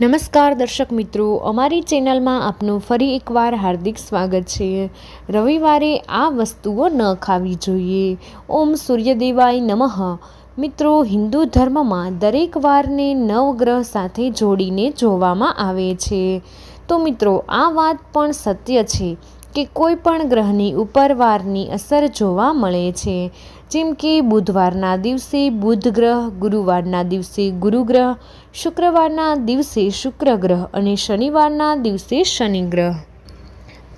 નમસ્કાર દર્શક મિત્રો, અમારી ચેનલમાં આપનું ફરી એકવાર હાર્દિક સ્વાગત છે. રવિવારે આ વસ્તુઓ ન ખાવી જોઈએ. ઓમ સૂર્યદેવાય નમઃ. મિત્રો, હિન્દુ ધર્મમાં દરેક વારને નવગ્રહ સાથે જોડીને જોવામાં આવે છે. તો મિત્રો, આ વાત પણ સત્ય છે કે કોઈ પણ ગ્રહની ઉપર વારની અસર જોવા મળે છે. જેમ કે બુધવારના દિવસે બુધ ગ્રહ, ગુરુવારના દિવસે ગુરુ ગ્રહ, શુક્રવારના દિવસે શુક્ર ગ્રહ અને શનિવારના દિવસે શનિ ગ્રહ.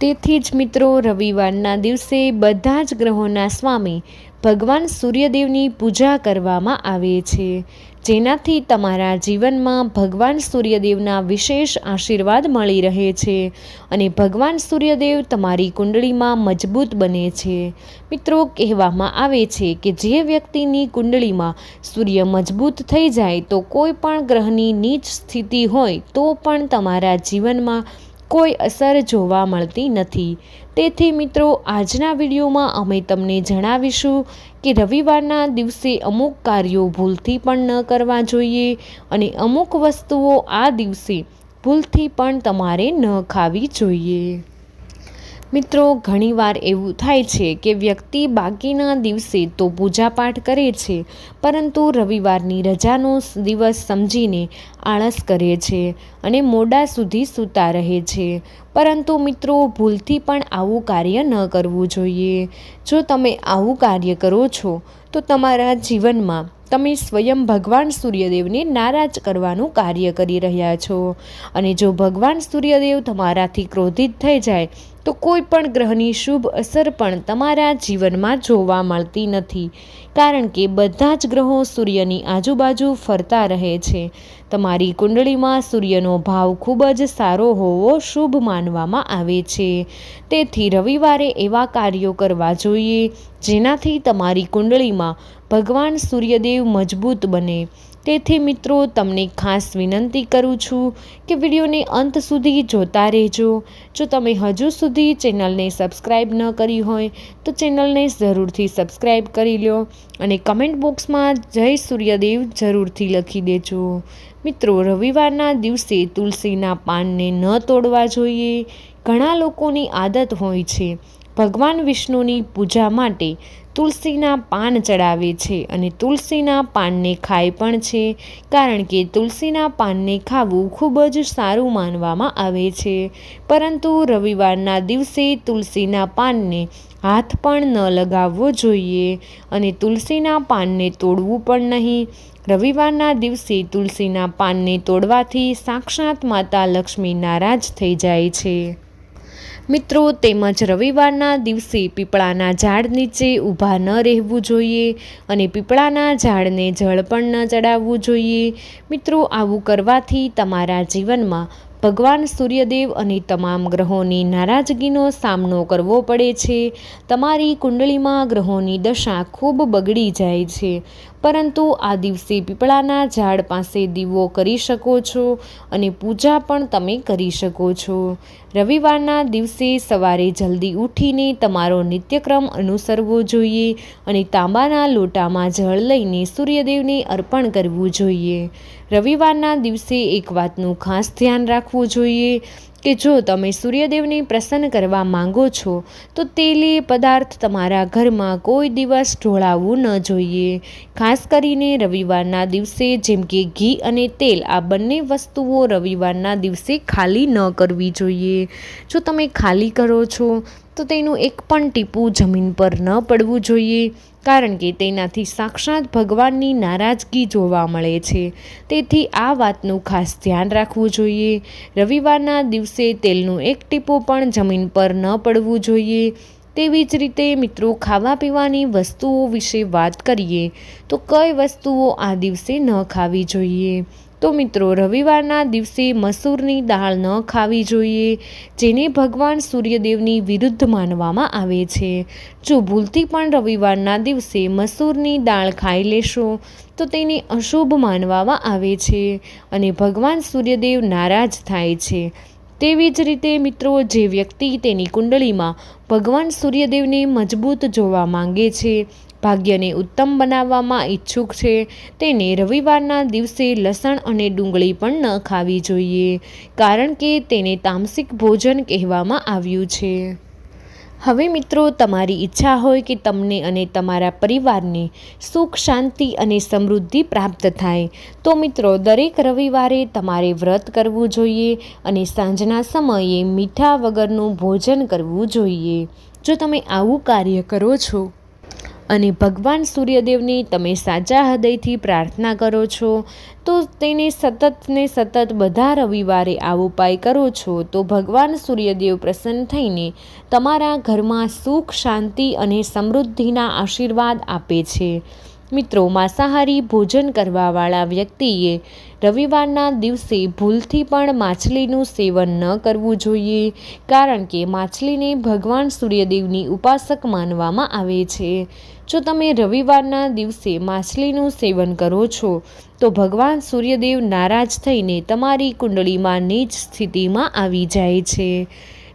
તેથી જ મિત્રો, રવિવારના દિવસે બધા જ ગ્રહોના સ્વામી ભગવાન સૂર્યદેવની પૂજા કરવામાં આવે છે. જેનાથી તમારા જીવનમાં ભગવાન સૂર્યદેવના વિશેષ આશીર્વાદ મળી રહે છે અને ભગવાન સૂર્યદેવ તમારી કુંડળીમાં મજબૂત બને છે. મિત્રો, કહેવામાં આવે છે કે જે વ્યક્તિની કુંડળીમાં સૂર્ય મજબૂત થઈ જાય તો કોઈ પણ ગ્રહની નીચ સ્થિતિ હોય તો પણ તમારા જીવનમાં કોઈ અસર જોવા મળતી નથી. તેથી મિત્રો, આજના વિડીયોમાં અમે તમને જણાવીશું કે રવિવારના દિવસે અમુક કાર્યો ભૂલથી પણ ન કરવા જોઈએ અને અમુક વસ્તુઓ આ દિવસે ભૂલથી પણ તમારે ન ખાવી જોઈએ. મિત્રો, ઘણીવાર એવું થાય છે કે વ્યક્તિ બાકીના દિવસે તો પૂજાપાઠ કરે છે, પરંતુ રવિવારની રજાનો દિવસ સમજીને આળસ કરે છે અને મોડા સુધી સૂતા રહે છે. પરંતુ મિત્રો, ભૂલથી પણ આવું કાર્ય ન કરવું જોઈએ. જો તમે આવું કાર્ય કરો છો, તો તમારા જીવનમાં તમે સ્વયં ભગવાન સૂર્યદેવને નારાજ કરવાનું કાર્ય કરી રહ્યા છો. અને જો ભગવાન સૂર્યદેવ તમારાથી ક્રોધિત થઈ જાય તો કોઈ પણ ગ્રહની શુભ અસર પણ તમારા જીવનમાં જોવા મળતી નથી. કારણ કે બધા જ ગ્રહો સૂર્યની આજુબાજુ ફરતા રહે છે. તમારી કુંડળીમાં સૂર્યનો ભાવ ખૂબ જ સારો હોવો શુભ માનવામાં આવે છે. તેથી રવિવારે એવા કાર્યો કરવા જોઈએ, જેનાથી તમારી કુંડળીમાં ભગવાન સૂર્યદેવ મજબૂત બને. તેથી મિત્રો, તમને ખાસ વિનંતી કરું છું કે વિડીયોને અંત સુધી જોતા રહેજો. જો તમે હજુ સુધી ચેનલને સબસ્ક્રાઈબ ન કરી હોય, તો ચેનલને જરૂરથી સબસ્ક્રાઈબ કરી લો અને કમેન્ટ બોક્સમાં જય સૂર્યદેવ જરૂરથી લખી દેજો. મિત્રો, રવિવારના દિવસે તુલસીના પાનને ન તોડવા જોઈએ. ઘણા લોકોની આદત હોય છે. ભગવાન વિષ્ણુની પૂજા માટે તુલસીના પાન ચડાવે છે અને તુલસીના પાનને ખાય પણ છે, કારણ કે તુલસીના પાનને ખાવું ખૂબ જ સારું માનવામાં આવે છે. પરંતુ રવિવારના દિવસે તુલસીના પાનને હાથ પણ ન લગાવવો જોઈએ અને તુલસીના પાનને તોડવું પણ નહીં. રવિવારના દિવસે તુલસીના પાનને તોડવાથી સાક્ષાત માતા લક્ષ્મી નારાજ થઈ જાય છે. મિત્રો, તેમજ રવિવારના દિવસે પીપળાના ઝાડ નીચે ઊભા ન રહેવું જોઈએ અને પીપળાના ઝાડને જળ પણ ન ચડાવવું જોઈએ. મિત્રો, આવું કરવાથી તમારા જીવનમાં ભગવાન સૂર્યદેવ અને તમામ ગ્રહોની નારાજગીનો સામનો કરવો પડે છે. તમારી કુંડળીમાં ગ્રહોની દશા ખૂબ બગડી જાય છે. પરંતુ આ દિવસે પીપળાના ઝાડ પાસે દીવો કરી શકો છો અને પૂજા પણ તમે કરી શકો છો. રવિવારના દિવસે સવારે જલ્દી ઉઠીને તમારો નિત્યક્રમ અનુસરવો જોઈએ અને તાંબાના લોટામાં જળ લઈને સૂર્યદેવને અર્પણ કરવું જોઈએ. રવિવારના દિવસે એક વાતનું ખાસ ધ્યાન રાખવું જોઈએ કે જો તમે સૂર્યદેવને પ્રસન્ન કરવા માંગો છો, તો તેલી પદાર્થ તમારા ઘરમાં કોઈ દિવસ ઢોળાવવું ન જોઈએ. ખાસ કરીને રવિવારના દિવસે જેમ કે ઘી અને તેલ, આ બંને વસ્તુઓ રવિવારના દિવસે ખાલી ન કરવી જોઈએ. જો તમે ખાલી કરો છો તો તેનું એક પણ ટીપું જમીન પર ન પડવું જોઈએ, કારણ કે તેનાથી સાક્ષાત ભગવાનની નારાજગી જોવા મળે છે. તેથી આ વાતનું ખાસ ધ્યાન રાખવું જોઈએ. રવિવારના દિવસે તેલનું એક ટીપું પણ જમીન પર ન પડવું જોઈએ. તેવી જ રીતે મિત્રો, ખાવા પીવાની વસ્તુઓ વિશે વાત કરીએ, તો કઈ વસ્તુઓ આ દિવસે ન ખાવી જોઈએ? તો મિત્રો, રવિવારના દિવસે મસૂરની દાળ ન ખાવી જોઈએ, જેને ભગવાન સૂર્યદેવની વિરુદ્ધ માનવામાં આવે છે. જો ભૂલથી પણ રવિવારના દિવસે મસૂરની દાળ ખાઈ લેશો, તો તેને અશુભ માનવામાં આવે છે અને ભગવાન સૂર્યદેવ નારાજ થાય છે. તેવી જ રીતે મિત્રો, જે વ્યક્તિ તેની કુંડળીમાં ભગવાન સૂર્યદેવને મજબૂત જોવા માંગે છે ભાગ્યને ઉત્તમ બનાવવામાં ઈચ્છુક છે. તેને રવિવારના દિવસે લસણ અને ડુંગળી પણ ન ખાવી જોઈએ, કારણ કે તેને તામસિક ભોજન કહેવામાં આવ્યું છે. હવે મિત્રો, તમારી ઈચ્છા હોય કે તમને અને તમારા પરિવારને સુખ, શાંતિ અને સમૃદ્ધિ પ્રાપ્ત થાય, તો મિત્રો, દરેક રવિવારે તમારે વ્રત કરવું જોઈએ અને સાંજના સમયે મીઠા વગરનું ભોજન કરવું જોઈએ. જો તમે આવું કાર્ય કરો છો અને ભગવાન સૂર્યદેવની તમે સાચા હૃદયથી પ્રાર્થના કરો છો, તો તેને સતત ને સતત બધા રવિવારે આ ઉપાય કરો છો, તો ભગવાન સૂર્યદેવ પ્રસન્ન થઈને તમારા ઘરમાં સુખ, શાંતિ અને સમૃદ્ધિના આશીર્વાદ આપે છે. મિત્રો માંસાહારી ભોજન કરવાવાળા વ્યક્તિએ રવિવારના દિવસે ભૂલથી પણ માછલીનું સેવન ન કરવું જોઈએ, કારણ કે માછલીને ભગવાન સૂર્યદેવની ઉપાસક માનવામાં આવે છે. જો તમે રવિવારના દિવસે માછલીનું સેવન કરો છો, તો ભગવાન સૂર્યદેવ નારાજ થઈને તમારી કુંડળીમાં નીચ સ્થિતિમાં આવી જાય છે.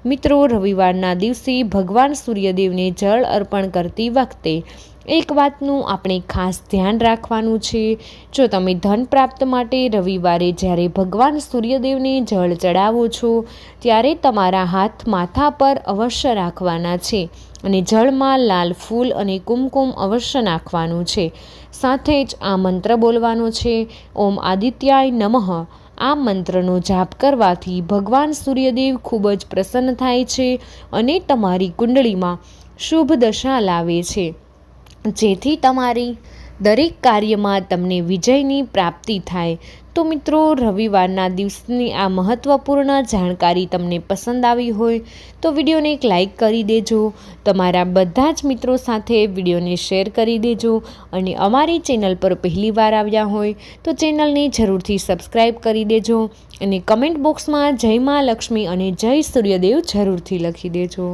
મિત્રો, રવિવારના દિવસે ભગવાન સૂર્યદેવને જળ અર્પણ કરતી વખતે એક વાતનું આપણે ખાસ ધ્યાન રાખવાનું છે. જો તમે ધન પ્રાપ્ત માટે રવિવારે જ્યારે ભગવાન સૂર્યદેવને જળ ચડાવો છો, ત્યારે તમારા હાથ માથા પર અવશ્ય રાખવાના છે અને જળમાં લાલ ફૂલ અને કુમકુમ અવશ્ય નાખવાનું છે. સાથે જ આ મંત્ર બોલવાનો છે, ઓમ આદિત્યાય નમઃ. આ મંત્રનો જાપ કરવાથી ભગવાન સૂર્યદેવ ખૂબ જ પ્રસન્ન થાય છે અને તમારી કુંડળીમાં શુભ દશા લાવે છે. જેથી તમારી દરેક કાર્યમાં તમને વિજયની પ્રાપ્તિ થાય. તો મિત્રો, રવિવારના દિવસની આ મહત્ત્વપૂર્ણ જાણકારી તમને પસંદ આવી હોય તો વિડીયોને એક લાઈક કરી દેજો. તમારા બધા જ મિત્રો સાથે વિડીયોને શેર કરી દેજો. અને અમારી ચેનલ પર પહેલી વાર આવ્યા હોય તો ચેનલને જરૂરથી સબસ્ક્રાઈબ કરી દેજો અને કમેન્ટ બોક્સમાં જય મા લક્ષ્મી અને જય સૂર્યદેવ જરૂરથી લખી દેજો.